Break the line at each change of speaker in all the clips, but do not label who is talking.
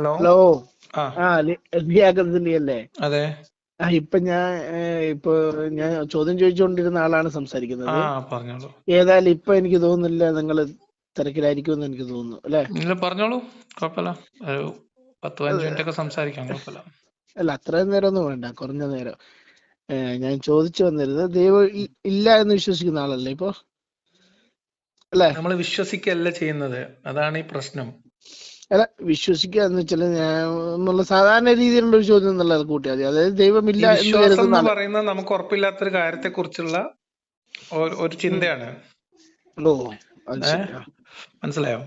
Hello?
Hello.
ആ.
ലിയാഖത്തിന്റെയല്ലേ
അതെ.
ആ ഇപ്പൊ ഞാൻ ഇപ്പൊ ഞാൻ ചോദ്യം ചോദിച്ചുകൊണ്ടിരുന്ന ആളാണ് സംസാരിക്കുന്നത്. ഏതായാലും ഇപ്പൊ എനിക്ക് തോന്നുന്നില്ല നിങ്ങൾ തിരക്കിലായിരിക്കുമെന്ന് എനിക്ക് തോന്നുന്നു അല്ലെ?
പറഞ്ഞോളൂ. കുഴപ്പമില്ല. ഒരു പത്ത് പതിനഞ്ച് മിനിറ്റ് ഒക്കെ സംസാരിക്കാം. കുഴപ്പമില്ല.
അല്ല അത്രയും നേരം ഒന്നും വേണ്ട. കുറഞ്ഞ നേരം. ഞാൻ ചോദിച്ചു വന്നിരുന്നത് ദൈവം ഇല്ല എന്ന് വിശ്വസിക്കുന്ന ആളല്ലേ ഇപ്പൊ? അല്ലെ?
നമ്മൾ വിശ്വസിക്കല്ല ചെയ്യുന്നത്. അതാണ് ഈ പ്രശ്നം.
അല്ല വിശ്വസിക്കുക എന്ന് വെച്ചാൽ ഞാൻ എന്നുള്ള സാധാരണ രീതിയിലുള്ള ഒരു ചോദ്യം എന്നുള്ളത് കൂട്ടിയാൽ മതി. അതായത് ദൈവമില്ല എന്ന്
പറയുന്നത് നമുക്ക് ഉറപ്പില്ലാത്തൊരു കാര്യത്തെ കുറിച്ചുള്ള ഒരു ചിന്തയാണ്.
ഓ.
മനസ്സിലായോ?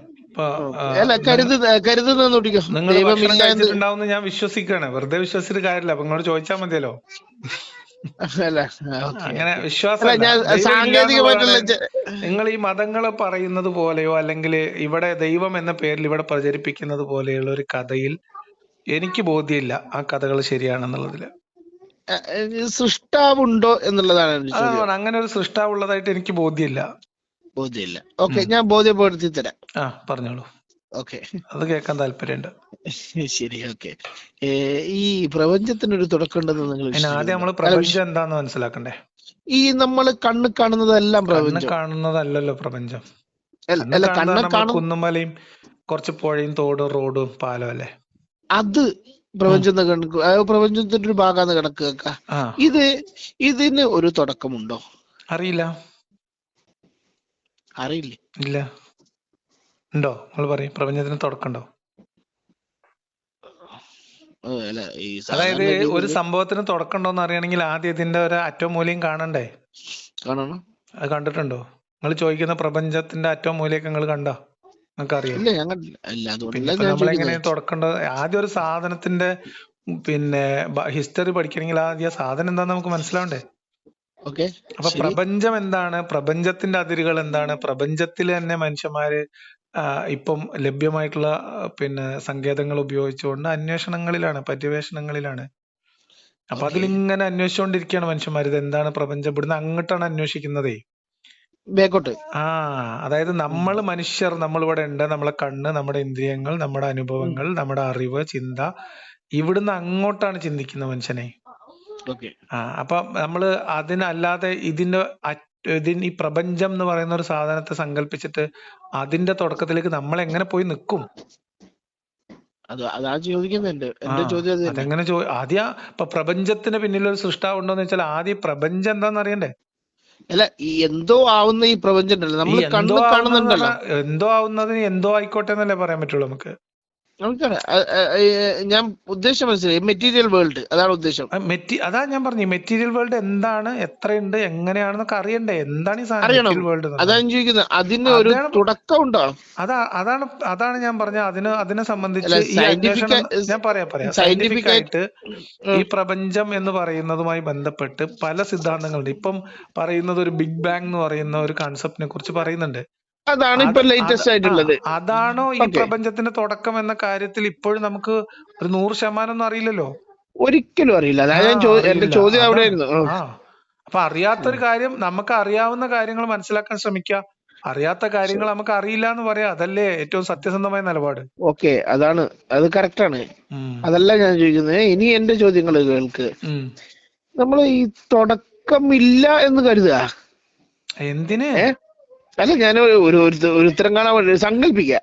നിങ്ങൾ ഭക്ഷണം
ദൈവമില്ല എന്ന്
ഞാൻ വിശ്വസിക്കുകയാണ്. വെറുതെ വിശ്വസിച്ചിട്ട് കാര്യമില്ല. അപ്പൊ നിങ്ങളോട് ചോദിച്ചാൽ മതിയല്ലോ. അങ്ങനെ. വിശ്വാസം നിങ്ങൾ ഈ മതങ്ങൾ പറയുന്നത് പോലെയോ അല്ലെങ്കിൽ ഇവിടെ ദൈവം എന്ന പേരിൽ ഇവിടെ പ്രചരിപ്പിക്കുന്നത് പോലെയുള്ള ഒരു കഥയിൽ എനിക്ക് ബോധ്യമില്ല ആ കഥകൾ
ശരിയാണെന്നുള്ളതിൽ. സൃഷ്ടാവുണ്ടോ എന്നുള്ളതാണ്
അങ്ങനെ ഒരു സൃഷ്ടാവുള്ളതായിട്ട് എനിക്ക് ബോധ്യമില്ല.
ബോധ്യമില്ല. ഓക്കെ ഞാൻ ബോധ്യപ്പെടുത്തി തരാം.
ആ പറഞ്ഞോളൂ.
ഓക്കെ
അത് കേൾക്കാൻ താല്പര്യമുണ്ട്.
ശരി ഓക്കെ ഈ പ്രപഞ്ചത്തിനൊരു തുടക്കം ഉണ്ടെന്ന് നിങ്ങൾ
ആദ്യം നമ്മൾ പ്രപഞ്ചം എന്താന്ന് മനസ്സിലാക്കണ്ടേ?
ഈ നമ്മൾ കണ്ണ് കാണുന്നതെല്ലാം പ്രപഞ്ചം.
കാണുന്നതല്ലല്ലോ പ്രപഞ്ചം. കുന്നുമലയും കുറച്ച് പുഴയും തോടും റോഡും പാലം അല്ലേ?
അത് പ്രപഞ്ചം കണക്ക് പ്രപഞ്ചത്തിന്റെ ഒരു ഭാഗം കണക്ക് വെക്കാം. ഇത് ഇതിന് ഒരു തുടക്കമുണ്ടോ?
അറിയില്ല.
അറിയില്ല.
ഇല്ല. ഉണ്ടോ? നിങ്ങൾ പറയും. പ്രപഞ്ചത്തിന് തുടക്കമുണ്ടോ? അതായത് ഒരു സംഭവത്തിന് തുടക്കമുണ്ടോ എന്ന് അറിയണമെങ്കിൽ ആദ്യം ഇതിന്റെ ഒരു അറ്റവും മൂല്യം കാണണ്ടേ?
കാണണം.
അത് കണ്ടിട്ടുണ്ടോ? നിങ്ങൾ ചോദിക്കുന്ന പ്രപഞ്ചത്തിന്റെ അറ്റവും മൂലയൊക്കെ നിങ്ങൾ കണ്ടോ? നിങ്ങൾക്ക് അറിയാം നമ്മളെങ്ങനെ
തുടക്കണ്ടോ
തുടക്കേണ്ടത് ആദ്യം ഒരു സാധനത്തിന്റെ പിന്നെ ഹിസ്റ്ററി പഠിക്കണമെങ്കിൽ ആദ്യം ആ സാധനം എന്താന്ന് നമുക്ക് മനസ്സിലാവണ്ടേ?
ഓക്കെ.
അപ്പൊ പ്രപഞ്ചം എന്താണ്? പ്രപഞ്ചത്തിന്റെ അതിരുകൾ എന്താണ്? പ്രപഞ്ചത്തിൽ തന്നെ മനുഷ്യന്മാര് ഇപ്പം ലഭ്യമായിട്ടുള്ള പിന്നെ സങ്കേതങ്ങൾ ഉപയോഗിച്ചുകൊണ്ട് അന്വേഷണങ്ങളിലാണ് പര്യവേഷണങ്ങളിലാണ്. അപ്പൊ
ഓക്കെ.
അതിലിങ്ങനെ അന്വേഷിച്ചുകൊണ്ടിരിക്കുകയാണ് മനുഷ്യന്മാർ ഇത് എന്താണ് പ്രപഞ്ചം ഇവിടുന്ന് അങ്ങോട്ടാണ് അന്വേഷിക്കുന്നതേ.
ബേക്കോട്ട്
ആ അതായത് നമ്മൾ മനുഷ്യർ നമ്മൾ ഇവിടെ ഉണ്ട്. നമ്മളെ കണ്ണ് നമ്മുടെ ഇന്ദ്രിയങ്ങൾ നമ്മുടെ അനുഭവങ്ങൾ നമ്മുടെ അറിവ് ചിന്ത. ഇവിടുന്ന് അങ്ങോട്ടാണ് ചിന്തിക്കുന്ന മനുഷ്യനെ.
ഓക്കെ.
ആ അപ്പൊ നമ്മൾ അതിനല്ലാതെ ഇതിന്റെ ഇതിന് ഈ പ്രപഞ്ചം എന്ന് പറയുന്ന ഒരു സാധനത്തെ സങ്കല്പിച്ചിട്ട് അതിന്റെ തുടക്കത്തിലേക്ക് നമ്മൾ എങ്ങനെ പോയി നിൽക്കും? അതെങ്ങനെ ആദ്യ ഇപ്പൊ പ്രപഞ്ചത്തിന് പിന്നിൽ ഒരു സൃഷ്ടാവുണ്ടോന്ന് വെച്ചാൽ ആദ്യം പ്രപഞ്ചം എന്താന്ന് അറിയണ്ടേ?
അല്ല ഈ എന്തോ ആവുന്ന ഈ പ്രപഞ്ചം നമ്മൾ കാണുന്നുണ്ടല്ലോ.
എന്തോ ആവുന്നതിന് എന്തോ ആയിക്കോട്ടെ എന്നല്ലേ പറയാൻ പറ്റുള്ളൂ നമുക്ക്?
നമുക്കാണ് ഞാൻ ഉദ്ദേശം മനസ്സിലായി. മെറ്റീരിയൽ വേൾഡ് അതാണ് ഉദ്ദേശം.
മെറ്റി അതാ ഞാൻ പറഞ്ഞു മെറ്റീരിയൽ വേൾഡ് എന്താണ് എത്രയുണ്ട് എങ്ങനെയാണെന്നൊക്കെ അറിയണ്ടേ? എന്താണ് ഈ സാധനം വേൾഡ്
അതാണ് ഞാൻ ചോദിക്കുന്നത് അതിന് ഒരു തുടക്കം ഉണ്ടോ?
അതാ അതാണ് അതാണ് ഞാൻ പറഞ്ഞ. അതിന് അതിനെ സംബന്ധിച്ച്
സയന്റിഫിക്
ഞാൻ പറയാം പറയാം.
സയന്റിഫിക് ആയിട്ട്
ഈ പ്രപഞ്ചം എന്ന് പറയുന്നതുമായി ബന്ധപ്പെട്ട് പല സിദ്ധാന്തങ്ങളുണ്ട്. ഇപ്പം പറയുന്നത് ഒരു ബിഗ് ബാങ് എന്ന് പറയുന്ന ഒരു കൺസെപ്റ്റിനെ കുറിച്ച് പറയുന്നുണ്ട്.
അതാണ്
അത്
ഇപ്പൊ ലേറ്റസ്റ്റ് ആയിട്ടുള്ളത്
അതാണോ ഈ പ്രപഞ്ചത്തിന്റെ തുടക്കം എന്ന കാര്യത്തിൽ ഇപ്പോഴും നമുക്ക് ഒരു നൂറ് ശതമാനം ഒന്നും അറിയില്ലല്ലോ?
ഒരിക്കലും അറിയില്ല. ഞാൻ എന്റെ ചോദ്യം അവിടെ
ആയിരുന്നു അപ്പൊ അറിയാത്തൊരു കാര്യം നമുക്ക് അറിയാവുന്ന കാര്യങ്ങൾ മനസ്സിലാക്കാൻ ശ്രമിക്കുക. അറിയാത്ത കാര്യങ്ങൾ നമുക്ക് അറിയില്ല എന്ന് പറയാ. അതല്ലേ ഏറ്റവും സത്യസന്ധമായ നിലപാട്.
ഓക്കെ അതാണ്. അത് കറക്റ്റ് ആണ്. അതല്ല ഞാൻ ചോദിക്കുന്നത്. ഇനി എന്റെ ചോദ്യങ്ങൾ കേൾക്ക്. നമ്മൾ ഈ തുടക്കം ഇല്ല എന്ന് കരുതുക.
എന്തിന്?
അല്ല ഞാൻ ഒരു ഉത്തരം കാണാൻ വേണ്ടി സങ്കല്പിക്കുക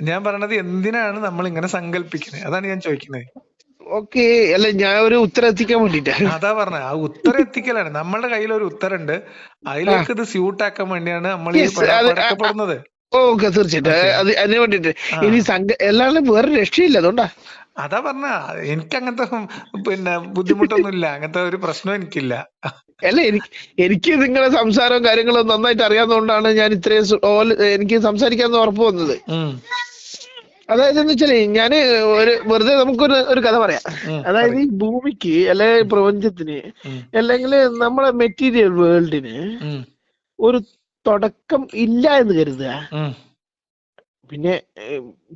ഞാൻ പറയണത് എന്തിനാണ് നമ്മൾ ഇങ്ങനെ സങ്കല്പിക്കുന്നത്? അതാണ് ഞാൻ ചോദിക്കുന്നത്.
ഓക്കെ അല്ല ഞാൻ ഒരു ഉത്തരം എത്തിക്കാൻ വേണ്ടിട്ടാണ്
അതാ പറഞ്ഞ ആ ഉത്തരം എത്തിക്കലാണ്. നമ്മളുടെ കയ്യിൽ ഒരു ഉത്തരണ്ട്
ഉണ്ട്
അതിലേക്ക് ഇത് സ്യൂട്ട് ആക്കാൻ വേണ്ടിയാണ് നമ്മൾ
ഓക്കെ തീർച്ചയായിട്ടും. അത് അതിന് വേണ്ടിട്ട് ഇനി സംഘ എല്ലാവരും വേറെ രക്ഷയില്ല അതുകൊണ്ടാ.
അതാ പറഞ്ഞ എനിക്ക് അങ്ങനത്തെ പിന്നെ ബുദ്ധിമുട്ടൊന്നുമില്ല. അങ്ങനത്തെ ഒരു പ്രശ്നം എനിക്കില്ല.
അല്ല എനിക്ക് എനിക്ക് നിങ്ങളുടെ സംസാരവും കാര്യങ്ങളും നന്നായിട്ട് അറിയാവുന്നതുകൊണ്ടാണ് ഞാൻ ഇത്രയും എനിക്ക് സംസാരിക്കാന്ന് ഉറപ്പ് വന്നത്. അതായത് എന്ന് വെച്ചാൽ ഞാൻ ഒരു വെറുതെ നമുക്കൊരു ഒരു കഥ പറയാം. അതായത് ഈ ഭൂമിക്ക് അല്ലെ പ്രപഞ്ചത്തിന് അല്ലെങ്കിൽ നമ്മളെ മെറ്റീരിയൽ വേൾഡിന് ഒരു തുടക്കം ഇല്ല എന്ന് കരുതുക. പിന്നെ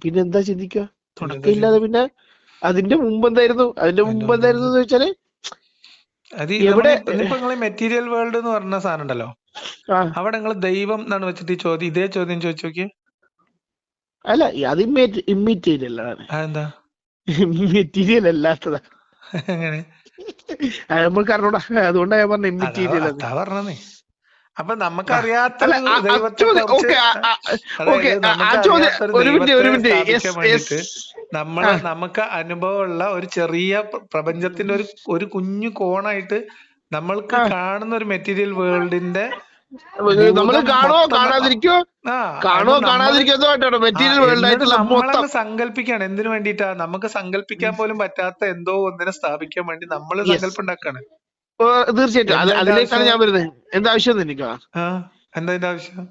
പിന്നെന്താ ചിന്തിക്കുക?
പിന്നെന്താ
തുടക്കം ഇല്ലാതെ പിന്നെ അതിന്റെ മുമ്പ് എന്തായിരുന്നു അതിന്റെ മുമ്പ്. എന്തായിരുന്നു എന്ന് വെച്ചാൽ
അത് നിങ്ങൾ മെറ്റീരിയൽ വേൾഡ് എന്ന് പറഞ്ഞ സാധനം ഉണ്ടല്ലോ. അവിടെ നിങ്ങൾ ദൈവം എന്നാണ് വെച്ചിട്ട് ഈ ചോദ്യം ഇതേ ചോദ്യം ചോദിച്ചു നോക്കിയേ.
അല്ല അത് ഇമ്മീറ്റീരിയൽ ആണ്.
അതെന്താ?
മെറ്റീരിയൽ അല്ലാത്തതാ.
എങ്ങനെ?
അത് നമ്മൾക്ക് അറിഞ്ഞൂടാ അതുകൊണ്ടാ ഞാൻ പറഞ്ഞ
ഇമ്മീറ്റീരിയൽ പറഞ്ഞേ. അപ്പൊ നമുക്കറിയാത്ത
നമ്മൾ
നമുക്ക് അനുഭവമുള്ള ഒരു ചെറിയ പ്രപഞ്ചത്തിന്റെ ഒരു ഒരു കുഞ്ഞു കോണായിട്ട് നമ്മൾക്ക് കാണുന്ന ഒരു മെറ്റീരിയൽ വേൾഡിന്റെ
നമ്മൾ കാണോ കാണാതിരിക്കോ കാണോ കാണാതിരിക്കോ മെറ്റീരിയൽ വേൾഡ് ആയിട്ടുള്ള
സങ്കല്പിക്കാണ് എന്തിനു വേണ്ടിട്ടാ നമുക്ക് സങ്കല്പിക്കാൻ പോലും പറ്റാത്ത എന്തോ ഒന്നിനെ സ്ഥാപിക്കാൻ വേണ്ടി നമ്മൾ
യെസ്
സങ്കല്പം ഉണ്ടാക്കാണ്
തീർച്ചയായിട്ടും. അതിലേക്കാണ് ഞാൻ വരുന്നത്. എന്താ ആവശ്യം
എന്താ ആവശ്യം?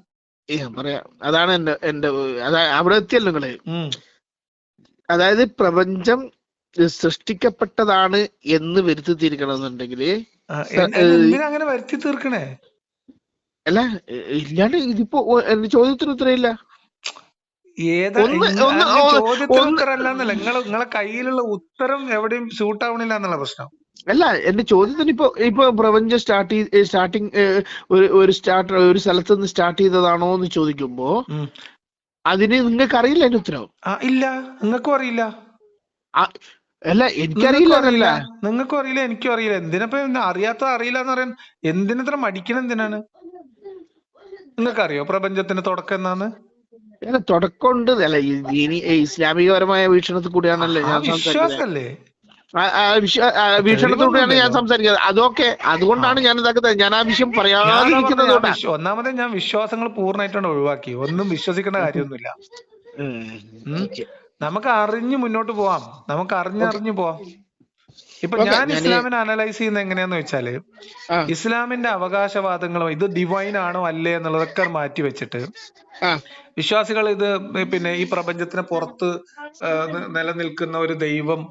ഞാൻ പറയാ. അതാണ് എന്റെ എന്റെ അവിടെ എത്തിയല്ലോ
നിങ്ങൾ.
അതായത് പ്രപഞ്ചം സൃഷ്ടിക്കപ്പെട്ടതാണ് എന്ന് വരുത്തി തീർക്കണമെന്നുണ്ടെങ്കിൽ
അങ്ങനെ വരുത്തി തീർക്കണേ?
അല്ല ഇല്ലാണ്ട് ഇതിപ്പോ എന്റെ ചോദ്യത്തിന് ഉത്തരവില്ല
ചോദ്യത്തിന് ഉത്തരല്ല നിങ്ങളെ കയ്യിലുള്ള ഉത്തരം എവിടെയും ഷൂട്ട് ആവണില്ല എന്നുള്ള പ്രശ്നം.
അല്ല എന്റെ ചോദ്യത്തിന് ഇപ്പൊ ഇപ്പൊ പ്രപഞ്ചം സ്റ്റാർട്ട് ചെയ്ത് സ്റ്റാർട്ടിങ് ഒരു ഒരു സ്റ്റാർട്ട് ഒരു സ്ഥലത്ത് നിന്ന് സ്റ്റാർട്ട് ചെയ്തതാണോ എന്ന് ചോദിക്കുമ്പോ അതിന് നിങ്ങൾക്ക് അറിയില്ല എന്റെ
ഉത്തരവ് ഇല്ല. നിങ്ങൾക്കും അറിയില്ല.
അല്ല എനിക്കറിയില്ല
നിങ്ങൾക്കും അറിയില്ല. നിങ്ങൾക്കും അറിയില്ല എനിക്കും അറിയില്ല. എന്തിനപ്പോ അറിയാത്ത അറിയില്ല എന്ന് പറയാൻ എന്തിനത്ര മടിക്കണം എന്തിനാണ്? നിങ്ങൾക്കറിയോ പ്രപഞ്ചത്തിന്റെ തുടക്കം എന്നാണ്
അല്ല തുടക്കമുണ്ട്. അല്ല ഇസ്ലാമികപരമായ വീക്ഷണത്തിൽ കൂടിയാണല്ലേ ഞാൻ
വിശ്വാസല്ലേ?
ആ ആ വിശ്വ വീക്ഷണത്തിലൂടെയാണ് ഞാൻ സംസാരിക്കുന്നത്. അതൊക്കെ അതുകൊണ്ടാണ് ഞാൻ ഇതാക്കുന്നത് ഞാൻ ആ വിഷയം പറയാതിരിക്കുന്നത്
ഒന്നാമത് ഞാൻ വിശ്വാസങ്ങൾ പൂർണമായിട്ടാണ് ഒഴിവാക്കി. ഒന്നും വിശ്വസിക്കേണ്ട കാര്യമൊന്നുമില്ല. നമുക്ക് അറിഞ്ഞു മുന്നോട്ട് പോവാം. നമുക്ക് അറിഞ്ഞറിഞ്ഞു പോവാം. ഇപ്പൊ ഞാൻ ഇസ്ലാമിനെ അനലൈസ് ചെയ്യുന്ന എങ്ങനെയാന്ന്
വെച്ചാൽ
ഇസ്ലാമിന്റെ അവകാശവാദങ്ങളോ ഇത് ഡിവൈൻ ആണോ അല്ലേ എന്നുള്ളതൊക്കെ മാറ്റി വെച്ചിട്ട് വിശ്വാസികൾ ഇത് പിന്നെ ഈ പ്രപഞ്ചത്തിന് പുറത്ത് നിലനിൽക്കുന്ന ഒരു ദൈവം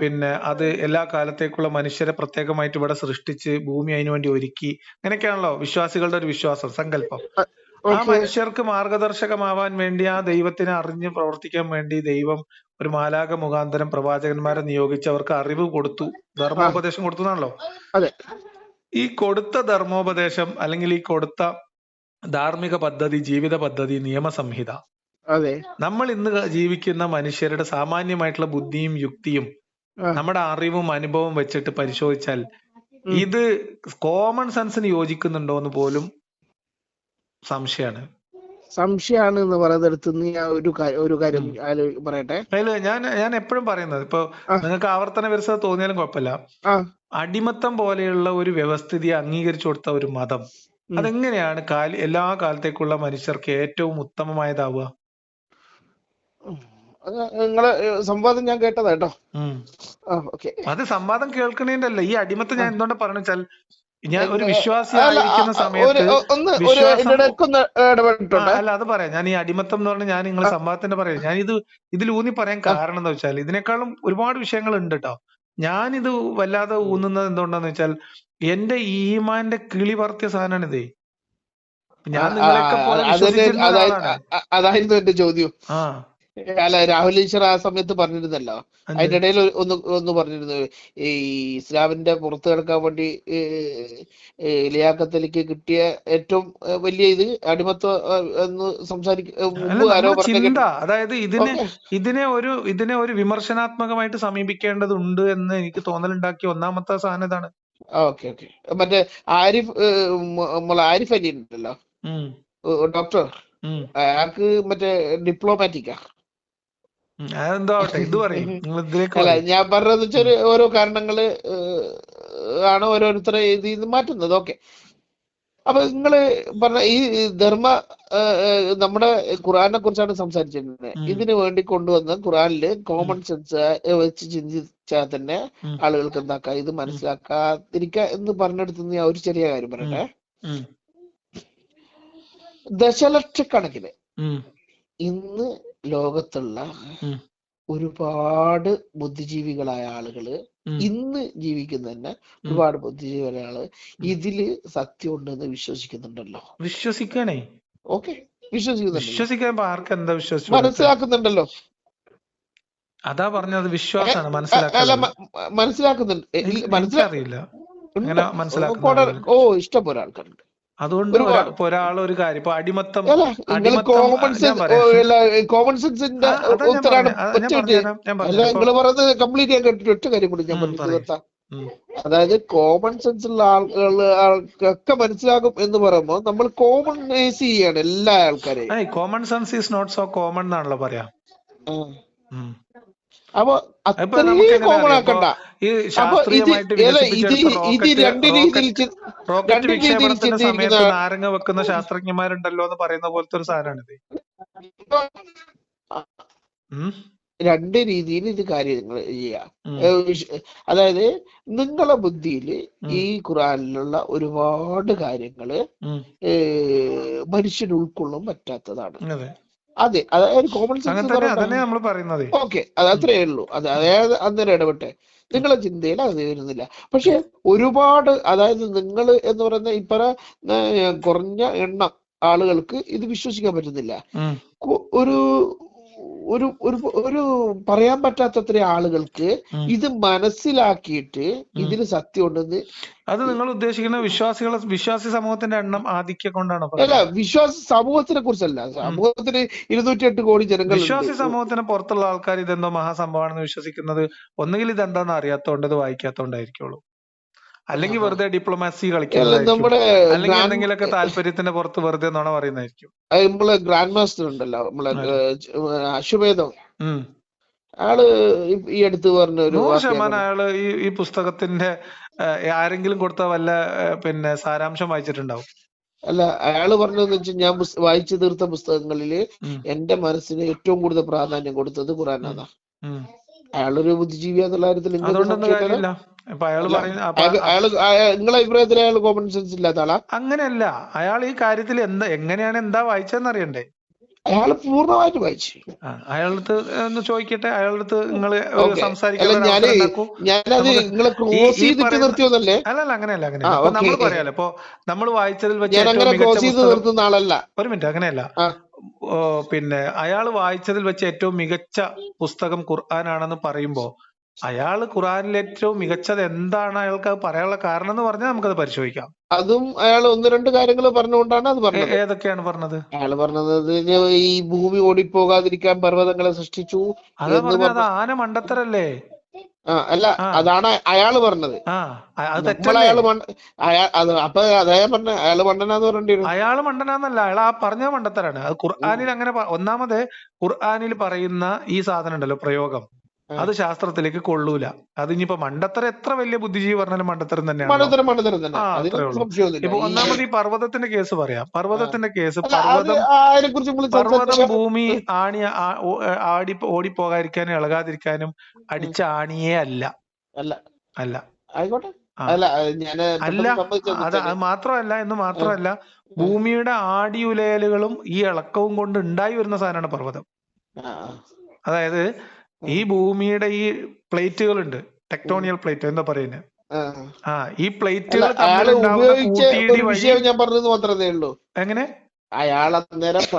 പിന്നെ അത് എല്ലാ കാലത്തേക്കുള്ള മനുഷ്യരെ പ്രത്യേകമായിട്ട് ഇവിടെ സൃഷ്ടിച്ച് ഭൂമി അതിനു വേണ്ടി ഒരുക്കി. അങ്ങനെയൊക്കെയാണല്ലോ വിശ്വാസികളുടെ ഒരു വിശ്വാസം സങ്കല്പം. ആ മനുഷ്യർക്ക് മാർഗദർശകമാവാൻ വേണ്ടി ആ ദൈവത്തിനെ അറിഞ്ഞ് പ്രവർത്തിക്കാൻ വേണ്ടി ദൈവം ഒരു മാലാക മുഖാന്തരം പ്രവാചകന്മാരെ നിയോഗിച്ച് അവർക്ക് അറിവ് കൊടുത്തു. ധർമ്മോപദേശം കൊടുത്തു എന്നാണല്ലോ
അതെ.
ഈ കൊടുത്ത ധർമ്മോപദേശം അല്ലെങ്കിൽ ഈ കൊടുത്ത ധാർമ്മിക പദ്ധതി ജീവിത പദ്ധതി നിയമസംഹിത
അതെ.
നമ്മൾ ഇന്ന് ജീവിക്കുന്ന മനുഷ്യരുടെ സാമാന്യമായിട്ടുള്ള ബുദ്ധിയും യുക്തിയും നമ്മുടെ അറിവും അനുഭവവും വെച്ചിട്ട് പരിശോധിച്ചാൽ ഇത് കോമൺ സെൻസിന് യോജിക്കുന്നുണ്ടോ എന്ന് പോലും സംശയമാണ്.
സംശയമാണ് എന്ന് പറയുന്നിടത്ത് നീ ഒരു ഒരു കാര്യം പറയട്ടെ.
ഞാൻ ഞാൻ എപ്പോഴും പറയുന്നത് ഇപ്പൊ നിങ്ങൾക്ക് ആവർത്തന വിരസത തോന്നിയാലും കുഴപ്പമില്ല. അടിമത്തം പോലെയുള്ള ഒരു വ്യവസ്ഥിതി അംഗീകരിച്ചു കൊടുത്ത ഒരു മതം അതെങ്ങനെയാണ് കാല എല്ലാ കാലത്തേക്കുള്ള മനുഷ്യർക്ക് ഏറ്റവും ഉത്തമമായതാവുക?
നിങ്ങളെ സംവാദം ഞാൻ കേട്ടതാ കേട്ടോ. ആ ഓക്കെ.
അത് സംവാദം കേൾക്കണേന്റെ അല്ല ഈ അടിമത്തം ഞാൻ എന്തുകൊണ്ടാ പറഞ്ഞു വെച്ചാൽ ഞാൻ ഒരു
എന്നെ
വിശ്വാസി
അല്ല ആ,
ആയിരിക്കുന്ന
ആ, ഒരു
സമയത്ത് അല്ല അത് പറയാം. ഞാൻ ഈ അടിമത്തം എന്ന് പറഞ്ഞാൽ ഞാൻ
നിങ്ങളെ
സംഭവത്തിന്റെ പറയാം ഞാൻ ഇത് ഇതിൽ ഊന്നി പറയാൻ കാരണം എന്താ വെച്ചാൽ ഇതിനേക്കാളും ഒരുപാട് വിഷയങ്ങൾ ഉണ്ട് കേട്ടോ ഇത് വല്ലാതെ. ഊന്നുന്നത് എന്തുകൊണ്ടാന്ന് വെച്ചാൽ എന്റെ ഈമാന്റെ കിളി പറത്തിയ സാധനമാണിതേ ഞാൻ
നിങ്ങളെ
നിങ്ങളെയൊക്കെ പോലെ
അതായിരുന്നു എന്റെ ചോദ്യം.
ആ.
അല്ല രാഹുൽ ഈശ്വർ ആ സമയത്ത് പറഞ്ഞിരുന്നല്ലോ. അതിന്റെ ഇടയിൽ ഒന്ന് ഒന്ന് പറഞ്ഞിരുന്നു. ഈ ഇസ്ലാമിന്റെ പുറത്ത് കിടക്കാൻ വേണ്ടി ഏ, കിട്ടിയ ഏറ്റവും വലിയ ഇത് അടിമത്വം എന്ന് സംസാരിക്കും
അതായത് ഇതിനെ ഇതിനെ ഒരു ഇതിനെ ഒരു വിമർശനാത്മകമായിട്ട് സമീപിക്കേണ്ടതുണ്ട് എന്ന് എനിക്ക് തോന്നലുണ്ടാക്കിയ ഒന്നാമത്തെ സാധനം ഇതാണ്.
Okay okay. മറ്റേ ആരിഫ് നമ്മളെ ആരിഫ് അലി ഉണ്ടല്ലോ. ഡോക്ടർ. അയാൾക്ക് മറ്റേ ഡിപ്ലോമാറ്റിക്കാ.
അതെന്തോ ആവട്ടെ ഇത് പറയും. നിങ്ങൾ ഇതിലേക്ക്
അല്ല ഞാൻ പറഞ്ഞതെന്ന് വെച്ചാൽ ഓരോ കാരണങ്ങൾ ആണ് ഓരോരുത്തരെ ഇതിൽ നിന്ന് മാറ്റുന്നത്. ഓക്കെ. അപ്പൊ നിങ്ങൾ പറഞ്ഞ ഈ ധർമ്മ നമ്മുടെ ഖുറാനെ കുറിച്ചാണ് സംസാരിച്ചിരുന്നത്. ഇതിനു വേണ്ടി കൊണ്ടുവന്ന
ഖുറാനിൽ
കോമൺ സെൻസ് വെച്ച് ചിന്തിച്ചാൽ തന്നെ ആളുകൾക്ക് എന്താക്കാം ഇത്
മനസ്സിലാക്കാതിരിക്ക
മനസ്സിലാക്കാതിരിക്കുക എന്ന് പറഞ്ഞെടുത്ത് ഞാൻ ഒരു ചെറിയ കാര്യം പറയട്ടെ. ദശലക്ഷക്കണക്കിന് ഇന്ന് ലോകത്തുള്ള ഒരുപാട് ബുദ്ധിജീവികളായ
ആളുകൾ
ഇന്ന് ജീവിക്കുന്ന തന്നെ ഒരുപാട് ബുദ്ധിജീവികളായ
ആൾ
ഇതിൽ സത്യം ഉണ്ടെന്ന് വിശ്വസിക്കുന്നുണ്ടല്ലോ.
വിശ്വസിക്കണേ.
ഓക്കെ. വിശ്വസിക്കുന്നുണ്ടല്ലോ മനസ്സിലാക്കുന്നുണ്ടല്ലോ.
അതാ പറഞ്ഞത്
വിശ്വാസമാണ് മനസ്സിലാക്കുന്നുണ്ട്.
മനസ്സിലാക്കുന്നുണ്ട്
ഓ ഇഷ്ടം പോലെ ആൾക്കാരുണ്ട്.
അതുകൊണ്ട്
ഒരു
ഒരാൾ ഒരു കാര്യം. ഇപ്പൊ അടിമത്തം
കോമൺ സെൻസ് കോമൺ സെൻസിന്റെ ഉത്തരാണ്. നിങ്ങൾ പറയുന്നത് കംപ്ലീറ്റ് ചെയ്യാൻ കേട്ടിട്ട് ഒറ്റ കാര്യം കൂടി ഞാൻ
ഉം,
അതായത് കോമൺ സെൻസ് ഉള്ള ആളുകൾ ആൾക്കൊക്കെ മനസ്സിലാകും എന്ന് പറയുമ്പോൾ നമ്മൾ കോമണൈസ് ചെയ്യാണ് എല്ലാ ആൾക്കാരെയും.
Common sense is not so common എന്നാണല്ലോ പറയാ.
അപ്പൊ അത്രയും കോമൺ ആക്കണ്ട. അപ്പൊ ഇത് ഇത് രണ്ട് രീതിയിൽ രണ്ട് രീതിയിൽ ചിന്തിക്കുന്ന
നാരങ്ങ വെക്കുന്ന ശാസ്ത്രജ്ഞന്മാരുണ്ടല്ലോ എന്ന് പറയുന്ന പോലത്തെ ഒരു സാധനമാണിത്.
രണ്ട് രീതിയിൽ ഇത് കാര്യങ്ങൾ ചെയ്യാം.
ഉം.
ഏ, വിശ- അതായത് നിങ്ങളെ ബുദ്ധിയിൽ ഈ ഖുറാനിലുള്ള ഒരുപാട് കാര്യങ്ങൾ മനുഷ്യന് ഉൾക്കൊള്ളാൻ പറ്റാത്തതാണ്.
അതെ
അതെ അതായത് കോമൺ സെൻസ് ഓക്കെ അത് അത്രയേ ഉള്ളൂ. അത് അതായത് അന്നേരം ഇടപെട്ടെ. നിങ്ങളെ ചിന്തയിൽ അത് വരുന്നില്ല. പക്ഷെ ഒരുപാട് അതായത് നിങ്ങൾ എന്ന് പറയുന്ന ഇപ്പറ കുറഞ്ഞ എണ്ണം ആളുകൾക്ക് ഇത് വിശ്വസിക്കാൻ പറ്റുന്നില്ല. ഒരു ഒരു ഒരു ഒരു പറയാൻ പറ്റാത്തത്ര ആളുകൾക്ക് ഇത് മനസ്സിലാക്കിയിട്ട് ഇതിന് സത്യം ഉണ്ടെന്ന്
അത് നിങ്ങൾ ഉദ്ദേശിക്കുന്ന വിശ്വാസികളെ വിശ്വാസി സമൂഹത്തിന്റെ എണ്ണം ആധിക്യം കൊണ്ടാണ്
അല്ല വിശ്വാസ സമൂഹത്തിനെ കുറിച്ചല്ല. സമൂഹത്തിന് ഇരുന്നൂറ്റി എട്ട് കോടി ജനങ്ങൾ
വിശ്വാസി സമൂഹത്തിന് പുറത്തുള്ള ആൾക്കാർ ഇതെന്തോ മഹാസംഭവമാണെന്ന് വിശ്വസിക്കുന്നത്. ഒന്നുകിൽ ഇതെന്താന്ന് അറിയാത്തോണ്ട് ഇത് വായിക്കാത്തോണ്ടായിരിക്കുള്ളൂ. അല്ലെങ്കിൽ വെറുതെ ഡിപ്ലോമാസി
നമ്മുടെ
അല്ലെങ്കിൽ എന്തെങ്കിലുമൊക്കെ താല്പര്യത്തിന്റെ പുറത്ത് വെറുതെ നുണ പറയുന്നതായിരിക്കും.
നമ്മളെ ഗ്രാൻഡ് മാസ്റ്റർ ഉണ്ടല്ലോ നമ്മളെ അശ്വമേധം. ആൾ ഈ- അടുത്ത് പറഞ്ഞ ഒരു
നൂറ് ശതമാനം അയാൾ ഈ ഈ പുസ്തകത്തിന്റെ ആരെങ്കിലും കൊടുത്ത വല്ല പിന്നെ സാരാംശം വായിച്ചിട്ടുണ്ടാവും.
അല്ല അയാൾ പറഞ്ഞതെന്ന് വെച്ചാൽ ഞാൻ വായിച്ചു തീർത്ത
പുസ്തകങ്ങളിൽ
എന്റെ മനസ്സിന് ഏറ്റവും കൂടുതൽ പ്രാധാന്യം കൊടുത്തത് ഖുറാനാണ്. അയാളൊരു ബുദ്ധിജീവി എന്നുള്ള കാര്യത്തിൽ അഭിപ്രായത്തിൽ അയാൾ കോമൺ സെൻസ് ഇല്ലാത്ത ആളാ?
അങ്ങനെയല്ല. അയാൾ ഈ കാര്യത്തിൽ എന്താ എങ്ങനെയാണ് എന്താ വായിച്ചതെന്ന് അറിയണ്ടേ?
അയാൾ പൂർണമായിട്ട് വായിച്ചു.
അയാളടുത്ത് ഒന്ന് ചോദിക്കട്ടെ? അയാളടുത്ത് നിങ്ങൾ പറയുന്ന അല്ലല്ല അങ്ങനെയല്ല
അങ്ങനെ
നമ്മൾ പറയാലോ ഇപ്പൊ നമ്മൾ വായിച്ചതിൽ വെച്ച് ഏറ്റവും മികച്ച പുസ്തകം
ഖുർആൻ ആളല്ല.
ഒരു മിനിറ്റ് അങ്ങനെയല്ല. പിന്നെ അയാൾ വായിച്ചതിൽ വെച്ച് ഏറ്റവും മികച്ച പുസ്തകം ഖുർആനാണെന്ന് പറയുമ്പോ അയാൾ ഖുറാനിൽ ഏറ്റവും മികച്ചത് എന്താണ് അയാൾക്ക് അത് പറയാനുള്ള കാരണം എന്ന് പറഞ്ഞാൽ നമുക്കത് പരിശോധിക്കാം.
അതും അയാൾ ഒന്ന് രണ്ട് കാര്യങ്ങൾ പറഞ്ഞുകൊണ്ടാണ് അത് പറഞ്ഞത്.
ഏതൊക്കെയാണ് പറഞ്ഞത്?
അയാൾ പറഞ്ഞത് ഈ ഭൂമി ഓടിപ്പോകാതിരിക്കാൻ പർവതങ്ങളെ സൃഷ്ടിച്ചു
അതാ
പറഞ്ഞത്
ആന മണ്ടത്തരല്ലേ?
അല്ല അതാണ് അയാൾ പറഞ്ഞത്.
ആ അത്
അയാൾ അപ്പൊ അതായ പറഞ്ഞ അയാൾ മണ്ടനാന്ന് പറഞ്ഞിരുന്നു
അയാൾ മണ്ടനാന്നല്ല അയാൾ ആ പറഞ്ഞ മണ്ടത്തരാണ്. അത്. ഖുർആനിൽ അങ്ങനെ ഒന്നാമത് ഖുർആനിൽ പറയുന്ന ഈ സാധനം ഉണ്ടല്ലോ പ്രയോഗം. അത് ശാസ്ത്രത്തിലേക്ക് കൊള്ളൂല. അത് ഇനിയിപ്പോ മണ്ടത്തരം എത്ര വലിയ ബുദ്ധിജീവി പറഞ്ഞാലും മണ്ടത്തരം
തന്നെയാണ്
ഇപ്പൊ ഒന്നാമത് ഈ പർവതത്തിന്റെ കേസ് പറയാം. പർവതത്തിന്റെ കേസ് പർവതം
പർവതം
ഭൂമി ആണി ആടി ഓടി ആടി ഓടിപ്പോകാതിരിക്കാനും ഇളകാതിരിക്കാനും അടിച്ച ആണിയേ അല്ല.
അല്ല.
അല്ല.
ആയിക്കോട്ടെ. അല്ല ഞാൻ
അല്ല അത് അത് മാത്രമല്ല എന്ന് മാത്രമല്ല ഭൂമിയുടെ ആടി ഉലയലുകളും ഈ ഇളക്കവും കൊണ്ട് ഉണ്ടായി വരുന്ന സാധനമാണ്
പർവതം.
അതായത് ഈ ഭൂമിയുടെ ഈ പ്ലേറ്റുകൾ ഉണ്ട് ടെക്ടോണിയൽ പ്ലേറ്റ് എന്താ പറയുന്നത്
ആ.
ഈ പ്ലേറ്റുകൾ
ഞാൻ പറഞ്ഞത് മാത്രമേ ഉള്ളൂ.
എങ്ങനെ?
അയാൾ അന്നേരം
അപ്പൊ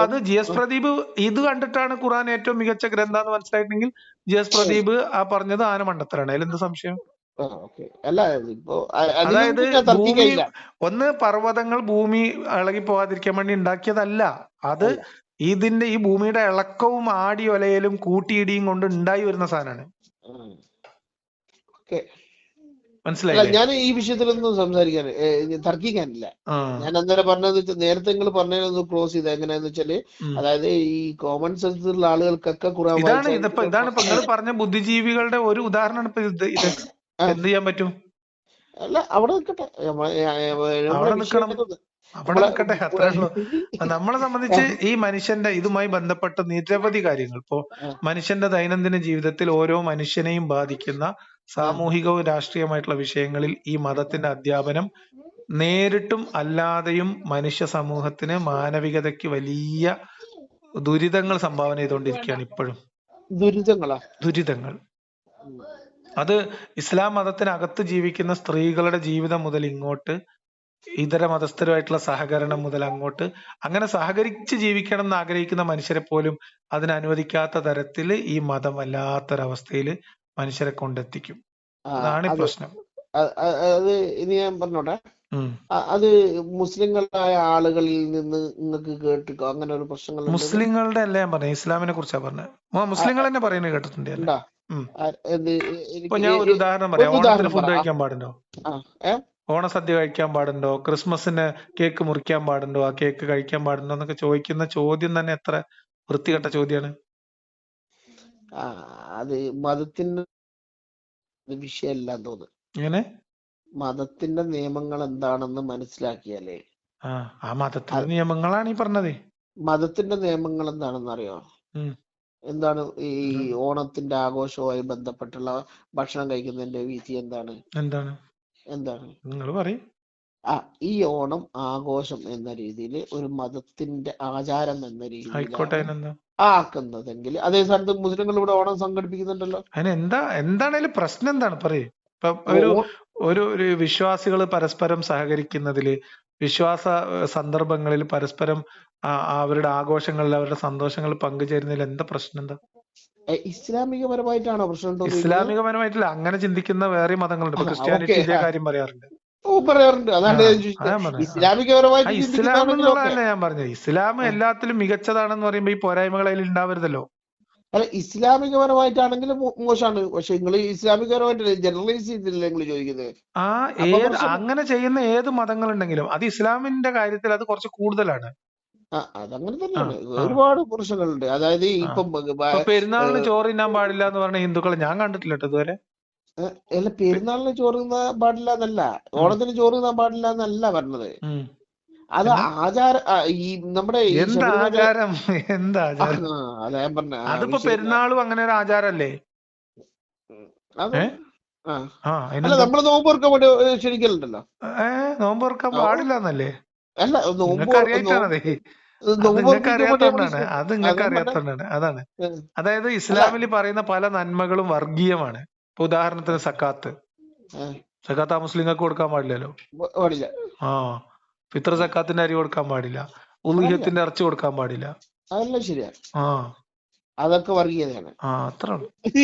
അത് ജി എസ് പ്രദീപ് ഇത് കണ്ടിട്ടാണ് ഖുറാൻ ഏറ്റവും മികച്ച ഗ്രന്ഥാന്ന് മനസ്സിലായിട്ടുണ്ടെങ്കിൽ ജി എസ് പ്രദീപ് ആ പറഞ്ഞത് ആന മണ്ടത്തരാണ് അതിലെന്ത് സംശയം?
അല്ല ഇപ്പോ
അതായത് ഭൂമി ഒന്ന് പർവതങ്ങൾ ഭൂമി ഇളകി പോകാതിരിക്കാൻ വേണ്ടി ഉണ്ടാക്കിയതല്ല. അത് ഇതിന്റെ ഈ ഭൂമിയുടെ ഇളക്കവും ആടി ഒലയലും കൂട്ടിയിടിയും കൊണ്ട് ഉണ്ടായി വരുന്ന സാധനമാണ്. മനസ്സിലായി
ഞാൻ ഈ വിഷയത്തിലൊന്നും സംസാരിക്കാൻ തർക്കിക്കാനില്ല. ഞാൻ അന്നേരം പറഞ്ഞത് വെച്ചാൽ നേരത്തെ നിങ്ങൾ പറഞ്ഞൊന്ന് ക്ലോസ് ചെയ്ത് എങ്ങനെയാന്ന്
വെച്ചാൽ
അതായത് ഈ കോമൺ സെൻസിലുള്ള ഉള്ള ആളുകൾക്കൊക്കെ ഖുറാൻ
ഇതാണ് ഇതാണ് ഇപ്പൊ നിങ്ങൾ പറഞ്ഞ ബുദ്ധിജീവികളുടെ ഒരു ഉദാഹരണമാണ് ഇപ്പൊ ഇത് എന്ത് ചെയ്യാൻ പറ്റും?
അല്ല അവിടെ നിൽക്കട്ടെ
അവിടെ
നിക്കണം.
നിൽക്കണം അവിടെ നിൽക്കട്ടെ അത്രേ ഉള്ളൂ. നമ്മളെ സംബന്ധിച്ച് ഈ മനുഷ്യന്റെ ഇതുമായി ബന്ധപ്പെട്ട നിരവധി കാര്യങ്ങൾ. ഇപ്പോ മനുഷ്യന്റെ ദൈനംദിന ജീവിതത്തിൽ ഓരോ മനുഷ്യനെയും ബാധിക്കുന്ന സാമൂഹികവും രാഷ്ട്രീയമായിട്ടുള്ള വിഷയങ്ങളിൽ ഈ മതത്തിന്റെ അധ്യാപനം നേരിട്ടും അല്ലാതെയും മനുഷ്യ സമൂഹത്തിന് മാനവികതയ്ക്ക് വലിയ ദുരിതങ്ങൾ സംഭാവന ചെയ്തുകൊണ്ടിരിക്കുകയാണ് ഇപ്പോഴും.
ദുരിതങ്ങളാ?
ദുരിതങ്ങൾ. അത് ഇസ്ലാം മതത്തിനകത്ത് ജീവിക്കുന്ന സ്ത്രീകളുടെ ജീവിതം മുതൽ ഇങ്ങോട്ട് ഇതര മതസ്ഥരുമായിട്ടുള്ള സഹകരണം മുതൽ അങ്ങോട്ട് അങ്ങനെ സഹകരിച്ച് ജീവിക്കണം എന്ന് ആഗ്രഹിക്കുന്ന മനുഷ്യരെ പോലും അതിന് അനുവദിക്കാത്ത തരത്തിൽ ഈ മതം വല്ലാത്തൊരവസ്ഥയിൽ മനുഷ്യരെ കൊണ്ടെത്തിക്കും. അതാണ് പ്രശ്നം.
അത് ഇനി ഞാൻ പറഞ്ഞോട്ടെ? അത് മുസ്ലിങ്ങളായ ആളുകളിൽ നിന്ന് നിങ്ങൾക്ക് കേട്ട് അങ്ങനെ ഒരു പ്രശ്നങ്ങൾ
മുസ്ലിങ്ങളുടെ അല്ല ഞാൻ പറഞ്ഞത് ഇസ്ലാമിനെ കുറിച്ചാ പറഞ്ഞത് മുസ്ലിങ്ങൾ തന്നെ പറയുന്നത് കേട്ടിട്ടുണ്ട് ഇപ്പൊ ഞാൻ ഒരു ഉദാഹരണം പറയാം. ഓണത്തിന് ഫുഡ് കഴിക്കാൻ പാടുണ്ടോ? ഓണസദ്യ കഴിക്കാൻ പാടുണ്ടോ? ക്രിസ്മസിന് കേക്ക് മുറിക്കാൻ പാടുണ്ടോ? ആ കേക്ക് കഴിക്കാൻ പാടുണ്ടോ? എന്നൊക്കെ ചോദിക്കുന്ന ചോദ്യം തന്നെ എത്ര വൃത്തികെട്ട ചോദ്യമാണ്
അത് മതത്തിന്റെ വിഷയമല്ല തോന്നുന്നു.
എങ്ങനെ?
മതത്തിന്റെ നിയമങ്ങൾ എന്താണെന്ന് മനസ്സിലാക്കിയാലേ.
ആ ആ മതത്തിന്റെ നിയമങ്ങളാണ് ഈ പറഞ്ഞത്.
മതത്തിന്റെ നിയമങ്ങൾ എന്താണെന്ന് അറിയോ
ഉം.
എന്താണ് ഈ ഓണത്തിന്റെ ആഘോഷവുമായി ബന്ധപ്പെട്ടുള്ള ഭക്ഷണം കഴിക്കുന്നതിന്റെ വിധി എന്താണ്?
എന്താണ്?
എന്താണ്?
നിങ്ങൾ പറയും.
ആ ഈ ഓണം ആഘോഷം എന്ന രീതിയിൽ ഒരു മതത്തിന്റെ ആചാരം എന്ന
രീതിയിൽ
ആക്കുന്നതെങ്കിൽ അതേ സ്ഥാനത്ത് മുസ്ലിങ്ങൾ ഇവിടെ ഓണം സംഘടിപ്പിക്കുന്നുണ്ടല്ലോ.
അതിന് എന്താ എന്താണേലും പ്രശ്നം എന്താണ്? പറയേ. ഇപ്പൊ ഒരു ഒരു ഒരു വിശ്വാസികൾ പരസ്പരം സഹകരിക്കുന്നതിൽ വിശ്വാസ സന്ദർഭങ്ങളിൽ പരസ്പരം അവരുടെ ആഘോഷങ്ങളിൽ അവരുടെ സന്തോഷങ്ങൾ പങ്കുചേരുന്നതിൽ എന്താ പ്രശ്നം എന്താ?
ഇസ്ലാമികപരമായിട്ടാണോ പ്രശ്നം?
ഇസ്ലാമികപരമായിട്ടില്ല. അങ്ങനെ ചിന്തിക്കുന്ന വേറെ മതങ്ങളുണ്ട്. ഇപ്പൊ
ആ,
ക്രിസ്ത്യാനിറ്റി ഇതേ കാര്യം പറയാറുണ്ട്.
പറയാറുണ്ട്. അതാണ് ഇസ്ലാമികപരമായിട്ട്
ഇസ്ലാം എന്നുള്ളതല്ല ഞാൻ പറഞ്ഞത്. ഇസ്ലാം. എല്ലാത്തിലും മികച്ചതാണെന്ന് പറയുമ്പോ ഈ പോരായ്മകൾ അതിൽ ഉണ്ടാവരുതല്ലോ
അല്ല ഇസ്ലാമികപരമായിട്ടാണെങ്കിലും മോശമാണ്. പക്ഷെ നിങ്ങൾ ഇസ്ലാമികപരമായിട്ട് ജനറലൈസ് ചെയ്തില്ലേ നിങ്ങൾ ചോദിക്കുന്നത്?
ആ ഏത് അങ്ങനെ ചെയ്യുന്ന ഏത് മതങ്ങളുണ്ടെങ്കിലും അത് ഇസ്ലാമിന്റെ കാര്യത്തിൽ അത് കുറച്ച് കൂടുതലാണ്.
അതങ്ങനെ തന്നെയാണ്. ഒരുപാട് പ്രശ്നങ്ങളുണ്ട് അതായത് ഇപ്പം
പെരുന്നാളിന് ചോറ് തിന്നാൻ പാടില്ല എന്ന് പറഞ്ഞ ഹിന്ദുക്കളെ ഞാൻ കണ്ടിട്ടില്ല ട്ടോ ഇതുവരെ.
അല്ല പെരുന്നാളിന് ചോറ് തിന്നാൻ പാടില്ല എന്നല്ല. ഓണത്തിന് ചോറ് തിന്നാൻ പാടില്ല എന്നല്ല പറഞ്ഞത്. അത് ആചാര ഈ നമ്മുടെ
എന്താ ആചാരം? എന്താ
ആ,
ആചാരം
അതാ ഞാൻ പറഞ്ഞ.
അതിപ്പോ പെരുന്നാളും അങ്ങനെ ഒരു ആചാരല്ലേ?
അല്ല നമ്മൾ നോമ്പ് തുറക്കാൻ വേണ്ടി ക്ഷണിക്കലുണ്ടല്ലോ.
നോമ്പ് തുറക്കാൻ പാടില്ല എന്നല്ലേ?
അല്ല നോമ്പ്
അറിയാത്തോണ്ടാണ്. അത് നിങ്ങൾക്ക്
അതാ
അറിയാത്തോണ്ടാണ്. അതാണ്. അതായത് ഇസ്ലാമിൽ പറയുന്ന പല നന്മകളും വർഗീയമാണ്. ഇപ്പൊ ഉദാഹരണത്തിന് സക്കാത്ത്. സക്കാത്ത ആ മുസ്ലിങ്ങൾക്ക് കൊടുക്കാൻ പാടില്ലല്ലോ?
പാടില്ല.
ആ. ഫിത്ര സക്കാത്തിന്റെ അരി കൊടുക്കാൻ പാടില്ല. ഉലുഹ്യത്തിന്റെ ഇറച്ചി കൊടുക്കാൻ പാടില്ല. ആ.
അതൊക്കെ വർഗീയതയാണ്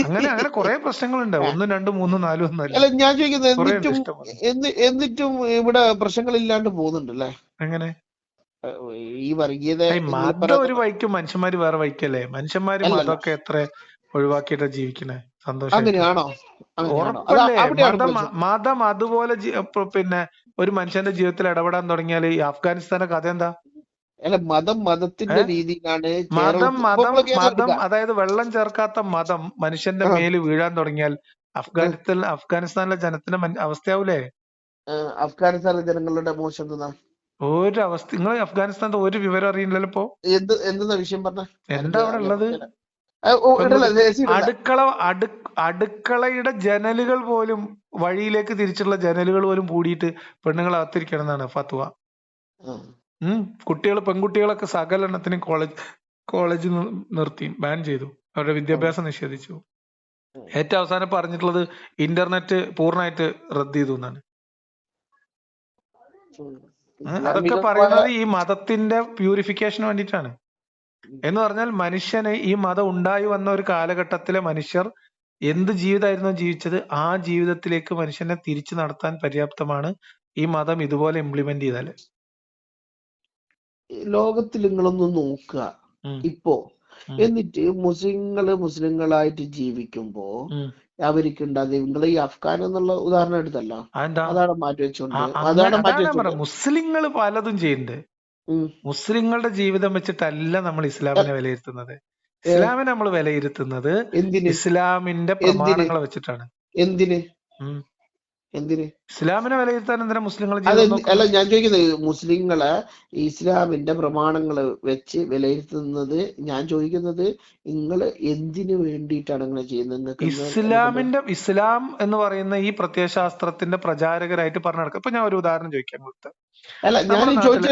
അങ്ങനെ അങ്ങനെ കുറെ പ്രശ്നങ്ങളുണ്ട്. ഒന്നും രണ്ടും മൂന്നും നാലും ഒന്നും
അല്ല. ഞാൻ ചോദിക്കുന്നത് എന്നിട്ടും എന്നിട്ടും ഇവിടെ പ്രശ്നങ്ങളില്ലാണ്ട് പോകുന്നുണ്ട് അല്ലേ
എങ്ങനെ
ഈ വർഗീയത
മതം ഒരു വൈക്കും മനുഷ്യന്മാര് വേറെ വൈക്കല്ലേ മനുഷ്യന്മാര്. മതമൊക്കെ എത്ര ഒഴിവാക്കിയിട്ടാ ജീവിക്കണേ? സന്തോഷം.
അങ്ങനെയാണോ?
മതം അതുപോലെ പിന്നെ ഒരു മനുഷ്യന്റെ ജീവിതത്തിൽ ഇടപെടാൻ തുടങ്ങിയാൽ ഈ അഫ്ഗാനിസ്ഥാന്റെ കഥ എന്താ?
അല്ല മതം മതത്തിന്റെ? രീതിയിലാണ്
മതം മതം മതം അതായത് വെള്ളം ചേർക്കാത്ത മതം മനുഷ്യന്റെ. മേൽ വീഴാൻ തുടങ്ങിയാൽ അഫ്ഗാനിസ്ഥാൻ അഫ്ഗാനിസ്ഥാനിലെ ജനത്തിന്റെ അവസ്ഥയാവൂലേ?
അഫ്ഗാനിസ്ഥാനിലെ ജനങ്ങളുടെ മോശം
ഒരു അവസ്ഥ നിങ്ങൾ അഫ്ഗാനിസ്ഥാനത്തെ ഒരു വിവരം അറിയില്ലല്ലോ ഇപ്പൊ?
എന്ത് എന്തെന്നാ വിഷയം പറഞ്ഞ?
എന്താ അവിടെ ഉള്ളത്. അടുക്കള അടു അടുക്കളയുടെ ജനലുകൾ പോലും വഴിയിലേക്ക് തിരിച്ചുള്ള ജനലുകൾ പോലും കൂടിയിട്ട് പെണ്ണുങ്ങളെ അകത്തിരിക്കണം എന്നാണ് ഫത്വ കുട്ടികൾ പെൺകുട്ടികളൊക്കെ സകലെണ്ണത്തിനും കോളേജ് കോളേജ് നിർത്തി ബാൻ ചെയ്തു. അവരുടെ വിദ്യാഭ്യാസം നിഷേധിച്ചു. ഏറ്റവും അവസാനം പറഞ്ഞിട്ടുള്ളത് ഇന്റർനെറ്റ് പൂർണമായിട്ട് റദ്ദ് ചെയ്തു എന്നാണ്. അതൊക്കെ പറയുന്നത് ഈ മതത്തിന്റെ പ്യൂരിഫിക്കേഷന് വേണ്ടിയിട്ടാണ്. എന്ന് പറഞ്ഞാൽ മനുഷ്യന് ഈ മതം ഉണ്ടായി വന്ന ഒരു കാലഘട്ടത്തിലെ മനുഷ്യർ എന്ത് ജീവിതമായിരുന്നു ജീവിച്ചത്? ആ ജീവിതത്തിലേക്ക് മനുഷ്യനെ തിരിച്ചു നടത്താൻ പര്യാപ്തമാണ് ഈ മതം ഇതുപോലെ ഇംപ്ലിമെന്റ് ചെയ്താൽ.
ലോകത്തിൽ നിങ്ങളൊന്ന് നോക്കുക. ഇപ്പോ എന്നിട്ട് മുസ്ലിങ്ങൾ മുസ്ലിങ്ങളായിട്ട് ജീവിക്കുമ്പോ. അവർക്ക് ഉണ്ടാകും നിങ്ങൾ ഈ അഫ്ഗാൻ എന്നുള്ള ഉദാഹരണം എടുത്തല്ലോ. അതാണ് മാറ്റി വെച്ചോണ്ട്. അതാണ് മാറ്റി വെച്ചോണ്ട്.
മുസ്ലിങ്ങൾ പലതും ചെയ്യുന്നുണ്ട്. മുസ്ലിങ്ങളുടെ ജീവിതം വെച്ചിട്ടല്ല നമ്മൾ ഇസ്ലാമിനെ വിലയിരുത്തുന്നത്. ഇസ്ലാമിനെ നമ്മൾ വിലയിരുത്തുന്നത് ഇസ്ലാമിന്റെ പ്രമാണങ്ങളെ വെച്ചിട്ടാണ്.
എന്തിന്. എന്തിന്?
ഇസ്ലാമിനെ വിലയിരുത്താൻ എന്തിനാ മുസ്ലിങ്ങൾ?
അല്ല ഞാൻ ചോദിക്കുന്നത് മുസ്ലിങ്ങളെ ഇസ്ലാമിന്റെ പ്രമാണങ്ങൾ വെച്ച് വിലയിരുത്തുന്നത് ഞാൻ ചോദിക്കുന്നത് നിങ്ങൾ എന്തിനു വേണ്ടിയിട്ടാണ് അങ്ങനെ ചെയ്യുന്നത്? നിങ്ങൾക്ക്
ഇസ്ലാമിന്റെ ഇസ്ലാം എന്ന് പറയുന്ന ഈ പ്രത്യയശാസ്ത്രത്തിന്റെ പ്രചാരകരായിട്ട് പറഞ്ഞു നടക്കുക ഇപ്പൊ ഞാൻ ഒരു ഉദാഹരണം ചോദിക്കാൻ കൊടുത്ത
അല്ല ഞാൻ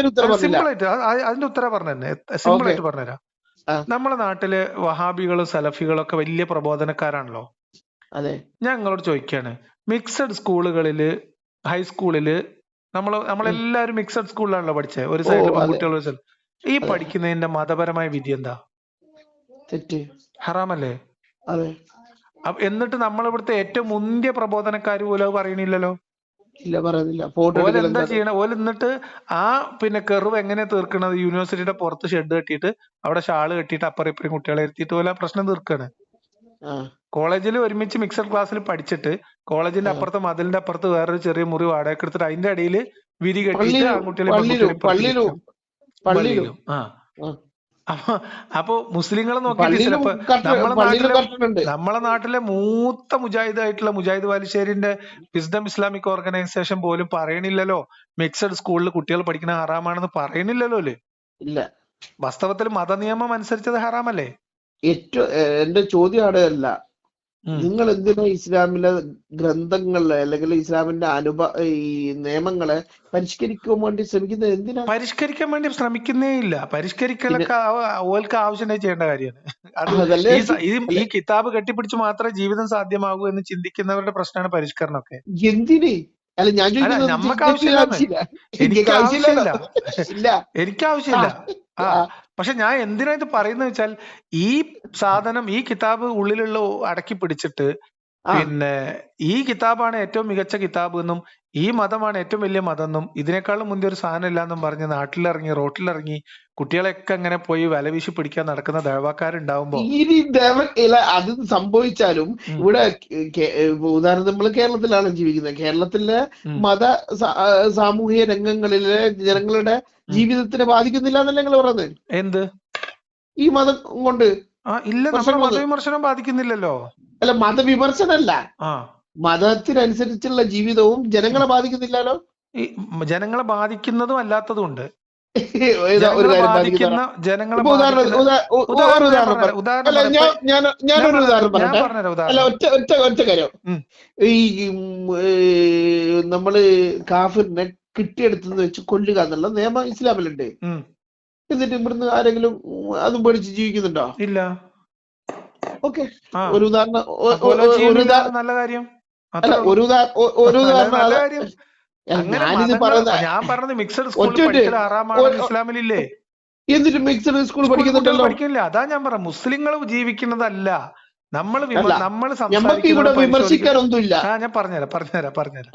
ഉത്തരം
സിമ്പിൾ ആയിട്ട് അത് അത് അതിന്റെ ഉത്തരം പറഞ്ഞു തന്നെ സിമ്പിൾ ആയിട്ട് പറഞ്ഞുതരാം
നമ്മുടെ
നമ്മളെ നാട്ടിൽ വഹാബികളും സലഫികളും ഒക്കെ വലിയ പ്രബോധനക്കാരാണല്ലോ.
അതെ.
ഞാൻ നിങ്ങളോട് ചോദിക്കാണ്. മിക്സഡ് സ്കൂളുകളിൽ ഹൈസ്കൂളിൽ നമ്മൾ നമ്മളെല്ലാരും മിക്സഡ് സ്കൂളിലാണല്ലോ പഠിച്ചത് ഒരു സൈഡിൽ. പെൺകുട്ടികൾ ഒരു ഈ പഠിക്കുന്നതിന്റെ മതപരമായ വിധി എന്താ?
തെറ്റ്.
ഹറാമല്ലേ?
അതെ.
എന്നിട്ട് നമ്മൾ ഇവിടുത്തെ ഏറ്റവും മുന്തിയ പ്രബോധനക്കാർ പോലും അത് പറയണില്ലല്ലോ
ഇല്ല പറയുന്നില്ല.
എന്താ ചെയ്യണ? ഓൽ എന്നിട്ട് ആ പിന്നെ കെറിവ് എങ്ങനെ തീർക്കണത്? യൂണിവേഴ്സിറ്റിയുടെ പുറത്ത് ഷെഡ് കെട്ടിയിട്ട് അവിടെ ഷാൾ കെട്ടിയിട്ട് അപ്പുറം ഇപ്പുറം കുട്ടികളെ ഇരുത്തിയിട്ട് പോലെ പ്രശ്നം തീർക്കാണ്. കോളേജിൽ ഒരുമിച്ച് മിക്സഡ് ക്ലാസ്സിൽ പഠിച്ചിട്ട് കോളേജിന്റെ. അപ്പുറത്ത് മതിലിന്റെ അപ്പുറത്ത് വേറൊരു ചെറിയ മുറി വാടക എടുത്തിട്ട് അതിന്റെ അടിയിൽ വിരി
കെട്ടിട്ട്
ആൺകുട്ടികളെ ആ. അപ്പൊ അപ്പൊ മുസ്ലിങ്ങളെ നോക്കിയിട്ട് ചിലപ്പോ നമ്മളെ നാട്ടിലെ നമ്മളെ നാട്ടിലെ മൂത്ത മുജാഹിദ് ആയിട്ടുള്ള മുജാഹിദ് വാലിശ്ശേരിന്റെ വിസ്ഡം ഇസ്ലാമിക് ഓർഗനൈസേഷൻ പോലും പറയണില്ലല്ലോ. മിക്സഡ് സ്കൂളിൽ കുട്ടികൾ പഠിക്കുന്ന ഹറാമാണെന്ന് പറയണില്ലല്ലോ അല്ലേ വാസ്തവത്തിൽ മതനിയമം അനുസരിച്ചത് ഹറാമല്ലേ?
ഏറ്റവും എന്റെ ചോദ്യം അവിടെ
അല്ല
നിങ്ങൾ എന്തിനാ ഇസ്ലാമിലെ ഗ്രന്ഥങ്ങളെ അല്ലെങ്കിൽ ഇസ്ലാമിന്റെ അനുഭ ഈ നിയമങ്ങളെ പരിഷ്കരിക്കാൻ വേണ്ടി ശ്രമിക്കുന്നത്? എന്തിനാ?
പരിഷ്കരിക്കാൻ വേണ്ടി ശ്രമിക്കുന്നേ ഇല്ല. പരിഷ്കരിക്കലൊക്കെ ഓൽക്ക് ആവശ്യമായി ചെയ്യേണ്ട കാര്യമാണ്. ഈ കിതാബ് കെട്ടിപ്പിടിച്ച് മാത്രമേ ജീവിതം സാധ്യമാകൂ എന്ന് ചിന്തിക്കുന്നവരുടെ പ്രശ്നമാണ് പരിഷ്കരണമൊക്കെ.
എന്തിന്? അല്ല ഞാൻ ചോദിക്കുന്നത് നമുക്ക്
ആവശ്യമില്ല. എനിക്ക് ആവശ്യമില്ല. ആ പക്ഷെ ഞാൻ എന്തിനാ ഇത് പറയുന്നത് വെച്ചാൽ ഈ സാധനം ഈ കിതാബ് ഉള്ളിലുള്ള അടക്കി പിടിച്ചിട്ട് പിന്നെ ഈ കിതാബാണ് ഏറ്റവും മികച്ച കിതാബ് എന്നും ഈ മതമാണ് ഏറ്റവും വലിയ മതം എന്നും ഇതിനേക്കാളും മുന്തിയ ഒരു സാധനം ഇല്ല എന്നും പറഞ്ഞ് നാട്ടിലിറങ്ങി റോട്ടിലിറങ്ങി കുട്ടികളെയൊക്കെ അങ്ങനെ പോയി വലവീശി പിടിക്കാൻ നടക്കുന്ന ദഴവാക്കാരുണ്ടാവുമ്പോ
ഇനി അത് സംഭവിച്ചാലും ഇവിടെ ഉദാഹരണത്തിന് ഉദാഹരണം നമ്മൾ കേരളത്തിലാണ് ജീവിക്കുന്നത്. കേരളത്തിലെ മത സാമൂഹിക രംഗങ്ങളിലെ ജനങ്ങളുടെ ജീവിതത്തിനെ ബാധിക്കുന്നില്ല എന്നല്ലേ നിങ്ങൾ പറയുന്നത്
എന്ത്?
ഈ മതം കൊണ്ട്.
ഇല്ല നമ്മുടെ. മതവിമർശനം ബാധിക്കുന്നില്ലല്ലോ.
അല്ല മതവിമർശനല്ല. മതത്തിനനുസരിച്ചുള്ള ജീവിതവും ജനങ്ങളെ ബാധിക്കുന്നില്ലല്ലോ?
ജനങ്ങളെ ബാധിക്കുന്നതും അല്ലാത്തതും ഉണ്ട് ജനങ്ങളെ
ഉദാഹരണം അല്ല ഞാനൊരു ഉദാഹരണം ഒറ്റ ഒറ്റ ഒറ്റ കാര്യം. ഈ നമ്മൾ കാഫിറിനെ കിട്ടിയെടുത്തെന്ന് വെച്ച് കൊല്ലുക എന്നുള്ള നിയമം ഇസ്ലാമിലുണ്ട്. എന്നിട്ട് ഇവിടുന്ന് ആരെങ്കിലും അത് പഠിച്ച് ജീവിക്കുന്നുണ്ടോ?
ഇല്ല.
ഓക്കെ. ഒരു ഉദാഹരണം
നല്ല കാര്യം.
അല്ല ഒരു ഒരു ഉദാഹരണം ഞാനിത് പറയുന്ന
ഞാൻ പറഞ്ഞത് മിക്സഡ് സ്കൂളിൽ ഇസ്ലാമിലില്ലേ?
എന്നിട്ട് മിക്സഡ് സ്കൂൾ പഠിക്കുന്നുണ്ടല്ലോ?
പഠിക്കില്ല. അതാ ഞാൻ പറ മുസ്ലിങ്ങൾ ജീവിക്കുന്നതല്ല. നമ്മൾ നമ്മൾ
ഞമ്മക്ക് ഇവിടെ വിമർശിക്കാനൊന്നുമില്ല.
ആ ഞാൻ പറഞ്ഞുതരാം പറഞ്ഞുതരാം പറഞ്ഞുതരാം.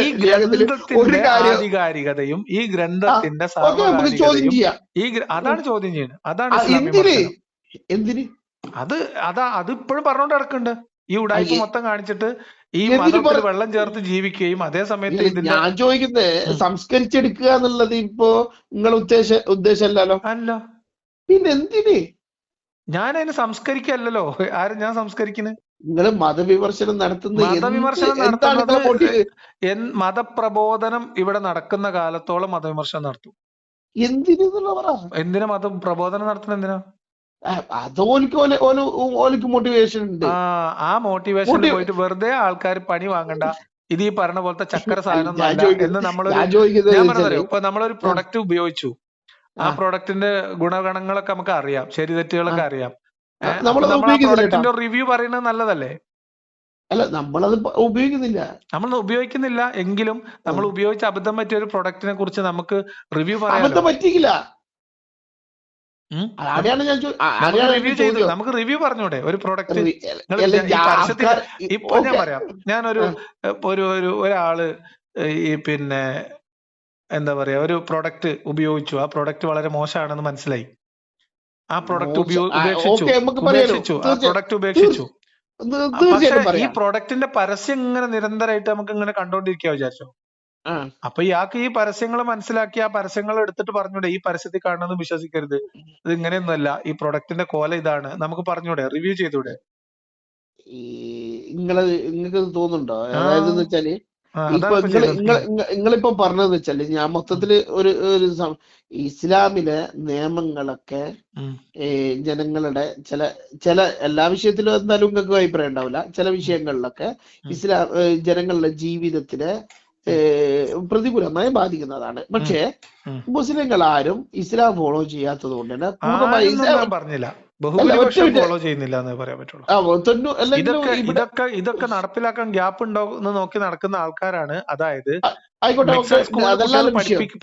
ഈ ഗ്രന്ഥത്തിന്റെ ആധികാരികതയും ഈ ഗ്രന്ഥത്തിന്റെ
ചോദ്യം ചെയ്യാം.
ഈ അതാണ് ചോദ്യം ചെയ്യുന്നത്. അതാണ്
എന്തിന്?
അത് അതാ അത് ഇപ്പോഴും പറഞ്ഞോണ്ട് നടക്കുന്നുണ്ട്. ഈ ഉടായ്പ. മൊത്തം കാണിച്ചിട്ട് ഈ മതത്തിൽ വെള്ളം ചേർത്ത് ജീവിക്കുകയും അതേ സമയത്ത്
ഞാൻ ചോദിക്കുന്നത് സംസ്കരിച്ചെടുക്കുക എന്നുള്ളത് ഇപ്പോ നിങ്ങളെ ഉദ്ദേശ ഉദ്ദേശമല്ലല്ലോ?
അല്ല.
പിന്നെ എന്തിന്?
ഞാൻ അതിന് സംസ്കരിക്കല്ലോ ആരും ഞാൻ സംസ്കരിക്കുന്നത്
നിങ്ങൾ മതവിമർശനം നടത്തുന്ന
മതവിമർശനം നടത്തുന്നത് മതപ്രബോധനം ഇവിടെ നടക്കുന്ന കാലത്തോളം മതവിമർശനം നടത്തും.
എന്തിന്
മത പ്രബോധനം നടത്തുന്നത് എന്തിനാ?
മോട്ടിവേഷൻ ഉണ്ട്.
ആ ആ മോട്ടിവേഷനിൽ പോയിട്ട് വെറുതെ ആൾക്കാർ പണി വാങ്ങണ്ട. ഇത് ഈ പറഞ്ഞ പോലത്തെ ചക്കര സാധനം എന്ന് നമ്മൾ ഇപ്പൊ നമ്മളൊരു പ്രൊഡക്റ്റ് ഉപയോഗിച്ചു. ആ പ്രോഡക്റ്റിന്റെ ഗുണഗണങ്ങളൊക്കെ നമുക്ക് അറിയാം. ശരി തെറ്റുകളൊക്കെ അറിയാം. പ്രൊഡക്റ്റിന്റെ റിവ്യൂ പറയുന്നത് നല്ലതല്ലേ?
അല്ല നമ്മളത് ഉപയോഗിക്കുന്നില്ല.
നമ്മൾ ഉപയോഗിക്കുന്നില്ല എങ്കിലും നമ്മൾ ഉപയോഗിച്ച അബദ്ധം പറ്റിയ ഒരു പ്രൊഡക്റ്റിനെ കുറിച്ച് നമുക്ക് റിവ്യൂ
പറയാം പറ്റിയില്ല. ഞാൻ
റിവ്യൂ ചെയ്തു നമുക്ക് റിവ്യൂ പറഞ്ഞൂടെ? ഒരു പ്രൊഡക്റ്റ്
ഞാൻ
ഇപ്പൊ ഞാൻ പറയാം. ഞാനൊരു ഇപ്പൊ ഒരു ഒരു ഒരാൾ ഈ പിന്നെ എന്താ പറയാ ഒരു പ്രോഡക്റ്റ് ഉപയോഗിച്ചു. ആ പ്രോഡക്റ്റ് വളരെ മോശമാണെന്ന് മനസ്സിലായി. ആ പ്രോഡക്റ്റ് ഉപേക്ഷിച്ചു. ഉപേക്ഷിച്ചു. ആ പ്രോഡക്റ്റ് ഉപേക്ഷിച്ചു. പക്ഷെ ഈ പ്രോഡക്റ്റിന്റെ പരസ്യം ഇങ്ങനെ നിരന്തരമായിട്ട് നമുക്ക് ഇങ്ങനെ കണ്ടോണ്ടിരിക്കുക വിചാരിച്ചോ അപ്പൊ ഇയാൾക്ക് ഈ പരസ്യങ്ങൾ മനസ്സിലാക്കി ആ പരസ്യങ്ങൾ എടുത്തിട്ട് പറഞ്ഞൂടെ ഈ പരസ്യത്തിൽ കാണുന്നത് വിശ്വസിക്കരുത്. ഇത് ഇങ്ങനെയൊന്നുമല്ല. ഈ പ്രൊഡക്റ്റിന്റെ കോല ഇതാണ്. നമുക്ക് പറഞ്ഞൂടെ റിവ്യൂ ചെയ്തൂടെ?
നിങ്ങൾ നിങ്ങൾ നിങ്ങൾക്ക് തോന്നുന്നുണ്ടോ. അതായത്
വെച്ചാൽ
ഇപ്പൊ നിങ്ങൾ. നിങ്ങളിപ്പോ പറഞ്ഞതെന്ന് വെച്ചാൽ ഞാൻ മൊത്തത്തിൽ ഒരു ഒരു ഇസ്ലാമിലെ നിയമങ്ങളൊക്കെ ജനങ്ങളുടെ ചില ചില എല്ലാ വിഷയത്തിലും എന്തായാലും നിങ്ങൾക്ക് അഭിപ്രായം ഉണ്ടാവില്ല. ചില വിഷയങ്ങളിലൊക്കെ. ഇസ്ലാം ജനങ്ങളുടെ ജീവിതത്തിലെ പ്രതികൂലമായി ബാധിക്കുന്നതാണ്. പക്ഷേ. മുസ്ലിങ്ങൾ ആരും ഇസ്ലാം ഫോളോ ചെയ്യാത്തത് കൊണ്ട് തന്നെ
പൂർണമായി പറഞ്ഞില്ല. ബഹുഭൂരിപക്ഷം ഫോളോ ചെയ്യുന്നില്ല എന്ന് പറയാൻ പറ്റുള്ളൂ. ഇതൊക്കെ ഇതൊക്കെ ഇതൊക്കെ നടപ്പിലാക്കാൻ ഗ്യാപ്പ് ഉണ്ടോ എന്ന് നോക്കി നടക്കുന്ന ആൾക്കാരാണ്. അതായത്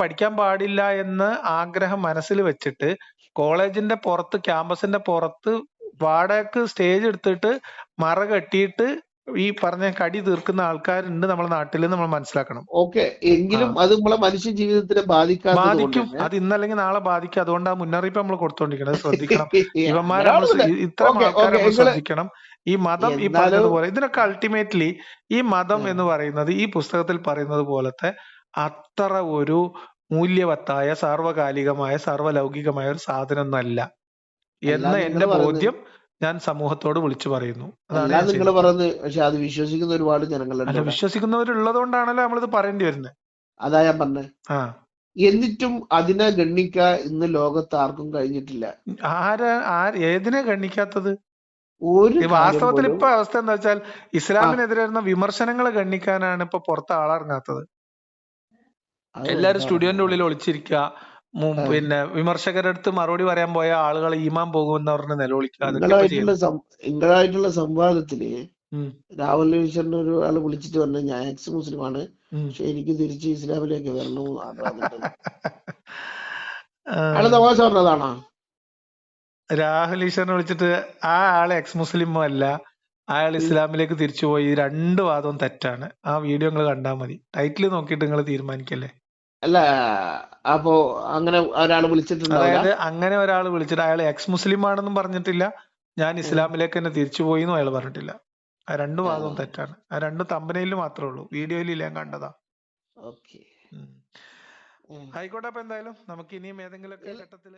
പഠിക്കാൻ പാടില്ല എന്ന് ആഗ്രഹം മനസ്സിൽ വെച്ചിട്ട് കോളേജിന്റെ പുറത്ത് ക്യാമ്പസിന്റെ പുറത്ത് വാടകക്ക് സ്റ്റേജ് എടുത്തിട്ട് മറ കെട്ടിയിട്ട് ഈ പറഞ്ഞ കടി തീർക്കുന്ന ആൾക്കാരുണ്ട് നമ്മുടെ നാട്ടിൽ നമ്മൾ മനസ്സിലാക്കണം.
ഓക്കെ. എങ്കിലും അത് നമ്മളെ മനുഷ്യ ജീവിതത്തിനെ ബാധിക്കാൻ
ബാധിക്കും. അത് ഇന്നല്ലെങ്കിൽ നാളെ ബാധിക്കും. അതുകൊണ്ട് ആ മുന്നറിയിപ്പ് നമ്മൾ കൊടുത്തോണ്ടിരിക്കണം. ശ്രദ്ധിക്കണം. ഇവന്മാരെ
ഇത്ര.
ഇത്തരം ആൾക്കാരെ നമ്മൾ ശ്രദ്ധിക്കണം. ഈ മതം ഈ പറഞ്ഞതുപോലെ ഇതിനൊക്കെ അൾട്ടിമേറ്റ്ലി ഈ മതം എന്ന് പറയുന്നത് ഈ പുസ്തകത്തിൽ പറയുന്നത് പോലത്തെ അത്ര ഒരു മൂല്യവത്തായ സാർവകാലികമായ സർവലൗകികമായ ഒരു സാധനമൊന്നല്ല. എന്ന എന്റെ ബോധ്യം ഞാൻ സമൂഹത്തോട് വിളിച്ചു പറയുന്നു. അതാണ്
നിങ്ങൾ പറയുന്നത് പക്ഷെ അത് വിശ്വസിക്കുന്ന ഒരുപാട് ജനങ്ങളുണ്ട്.
വിശ്വസിക്കുന്നവരുള്ളത് കൊണ്ടാണല്ലോ നമ്മളിത് പറയേണ്ടി വരുന്നത്.
അതാ ഞാൻ പറഞ്ഞത്
ആ.
എന്നിട്ടും അതിനെ ഗണ്ണിക്ക ഇന്ന് ലോകത്ത് ആർക്കും കഴിഞ്ഞിട്ടില്ല.
ആരാ ഏതിനെ ഗണ്ണിക്കാത്തത്?
ഒരു
വാസ്തവത്തിൽ ഇപ്പൊ അവസ്ഥ എന്താ വെച്ചാൽ ഇസ്ലാമിനെതിരെ വരുന്ന വിമർശനങ്ങൾ ഗണ്ണിക്കാനാണ് ഇപ്പൊ പുറത്ത് ആളിറങ്ങാത്തത് എല്ലാരും സ്റ്റുഡിയോന്റെ ഉള്ളിൽ ഒളിച്ചിരിക്കുക. പിന്നെ വിമർശകരുടെ അടുത്ത് മറുപടി പറയാൻ പോയ ആളുകൾ ഈമാൻ പോകുമെന്ന് പറഞ്ഞ് നിലവിളിക്കുക
നിങ്ങളായിട്ടുള്ള
സംവാദത്തിൽ
രാഹുൽ ഈശ്വറിന് ഒരാൾ വിളിച്ചിട്ട് പറഞ്ഞു ഞാൻ എക്സ് മുസ്ലിമാണ്
ആണ്
പക്ഷെ എനിക്ക് തിരിച്ച് ഇസ്ലാമിലേക്ക് വരണം അയാൾ തമാശ പറഞ്ഞതാണോ?
രാഹുൽ ഈശ്വറിനെ വിളിച്ചിട്ട് ആ ആൾ എക്സ് മുസ്ലിം അല്ല അയാൾ ഇസ്ലാമിലേക്ക് തിരിച്ചുപോയി രണ്ട് വാദവും തെറ്റാണ്. ആ വീഡിയോ നിങ്ങൾ കണ്ടാൽ മതി. ടൈറ്റിൽ നോക്കിയിട്ട് നിങ്ങൾ തീരുമാനിക്കല്ലേ?
അല്ല അപ്പോ അങ്ങനെ ഒരാൾ വിളിച്ചിട്ടുണ്ടാവില്ല?
അതായത് അങ്ങനെ ഒരാൾ വിളിച്ചിട്ട് അയാൾ എക്സ് മുസ്ലിം ആണെന്നും പറഞ്ഞിട്ടില്ല. ഞാൻ ഇസ്ലാമിലേക്ക് തന്നെ തിരിച്ചുപോയി എന്നും അയാൾ പറഞ്ഞിട്ടില്ല. ആ രണ്ടു വാദവും തെറ്റാണ്. ആ രണ്ട് തമ്പനയിൽ മാത്രമേ ഉള്ളൂ. വീഡിയോയിൽ ഞാൻ കണ്ടതാ.
ഓക്കെ.
ആയിക്കോട്ടെ അപ്പൊ എന്തായാലും നമുക്ക് ഇനിയും ഏതെങ്കിലുമൊക്കെ ഘട്ടത്തിൽ